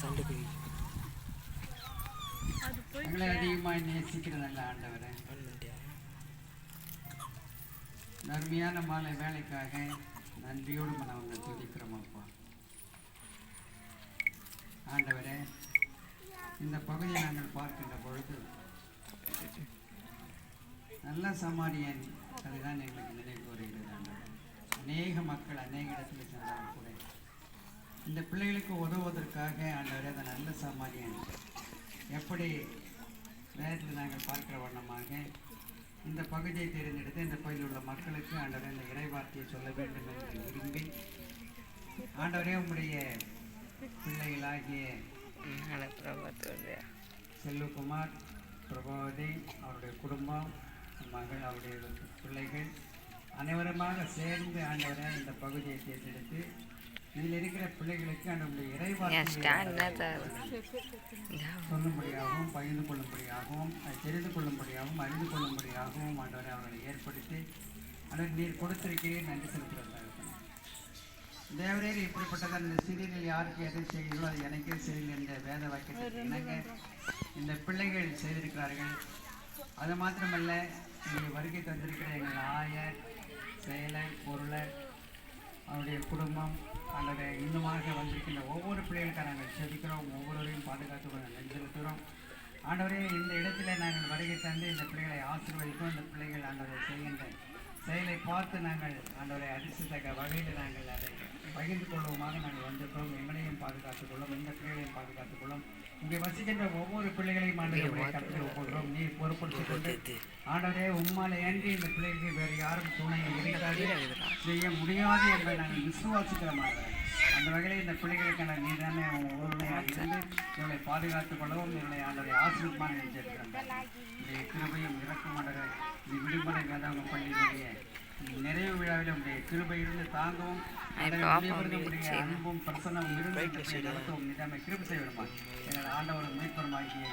சண்டை போய் எங்களை அதிகமாக நேசிக்கிற நல்ல ஆண்டவரே அருமையான மாலை வேலைக்காக நன்றியோடு நான் உங்களை துதிக்கிறோம் அப்பா. ஆண்டவரே இந்த பகுதியை நாங்கள் பார்க்கின்ற பொழுது நல்ல சமாரியன் அதுதான் எங்களுக்கு நினைவு வருகிறது ஆண்டவரே. அநேக மக்கள் அநேக இடத்துல சென்றாலும் கூட இந்த பிள்ளைகளுக்கு உதவுவதற்காக ஆண்டவரே அந்த நல்ல சமாரியன் எப்படி? நேரத்தில் நாங்கள் பார்க்கிற வண்ணமாக இந்த பகுதியை தேர்ந்தெடுத்து இந்த பகுதியில் உள்ள மக்களுக்கு ஆண்டவரே இந்த இறைவார்த்தையை சொல்ல வேண்டும் என்று விரும்பி ஆண்டவரே உம்முடைய பிள்ளைகளாகிய செல்வகுமார் பிரபாவதி அவருடைய குடும்பம் மகள் அவருடைய பிள்ளைகள் அனைவருமாக சேர்ந்து ஆண்டவரே இந்த பகுதியை தேர்ந்தெடுத்து இதில் இருக்கிற பிள்ளைகளுக்கு ஆண்டவருடைய இறைவார்த்தையை சொல்லும்படியாகவும் பகிர்ந்து கொள்ளும்படியாகவும் அதை தெரிந்து கொள்ளும்படியாகவும் அறிந்து கொள்ளும்படியாகவும் ஆண்டவரை அவர்களை ஏற்படுத்தி அதற்கு நீர் கொடுத்திருக்கிறேன். நன்றி செலுத்துகிறேன் தேவரீர் இப்படிப்பட்டதான் இந்த சிறியர்கள் யாருக்கு எதை செய்கிறோ அது எனக்கே செய்யுங்கள் என்ற வேத வாக்கியத்திற்கு இணங்க இந்த பிள்ளைகள் செய்திருக்கிறார்கள். அது மாத்திரமல்ல இங்கே வருகை தந்திருக்கிற எங்கள் ஆயர் செயலர் பொருளர் அவருடைய குடும்பம் அல்லது இன்னுமாக வந்திருக்கின்ற ஒவ்வொரு பிள்ளைகளுக்காக நாங்கள் செபிக்கிறோம். ஒவ்வொருவரையும் பாதுகாத்து நாங்கள் நெஞ்செலுத்துகிறோம் ஆண்டவரே இந்த இடத்துல நாங்கள் வருகை தந்து இந்த பிள்ளைகளை ஆசீர்வதிக்கும் இந்த பிள்ளைகள் ஆண்டவரை செய்கின்ற செயலை பார்த்து நாங்கள் ஆண்டவரை அரிசித்தக்க வகையில் நாங்கள் அதை பகிர்ந்து கொள்வோமாக நாங்கள் வந்திருக்கிறோம். எங்களையும் பாதுகாத்துக் கொள்ளும் இந்த பிள்ளைகளையும் பாதுகாத்துக் கொள்ளும். இங்கே வசிக்கின்ற ஒவ்வொரு பிள்ளைகளையும் ஆண்டவரை கற்று ஒப்புகிறோம் நீ பொறுப்படுத்திக் கொண்டு ஆண்டவரே உம்மால ஏன்றி இந்த பிள்ளைகளுக்கு வேறு யாரும் துணை இருக்காது. செய்ய முடியாது என்பதை நாங்கள் விசுவாசிக்கிறோமாக அந்த வகையில் இந்த பிள்ளைகளுக்கான நீதானே உறுதுணையாக இருந்து இவர்களை பாதுகாத்துக் கொள்ளவும் இவர்களை ஆண்டவரை ஆசிரியமாக நினைச்சிருக்கிறோம் இந்த கிருபையும் இறக்குமாண்டவர் இந்த விடுமுறை வேதாங்க பள்ளியினுடைய உடைய கிருபை இருந்து தாங்கவும் அன்பும் பிரசன்னமும் இருந்து இந்த நடத்தவும் நிதான கிருபை செய்விடுமா எங்கள் ஆண்டவர் மீட்பருமாகிய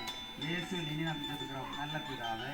இயேசு நினைவு நடத்துகிறோம் நல்ல பிதாவே.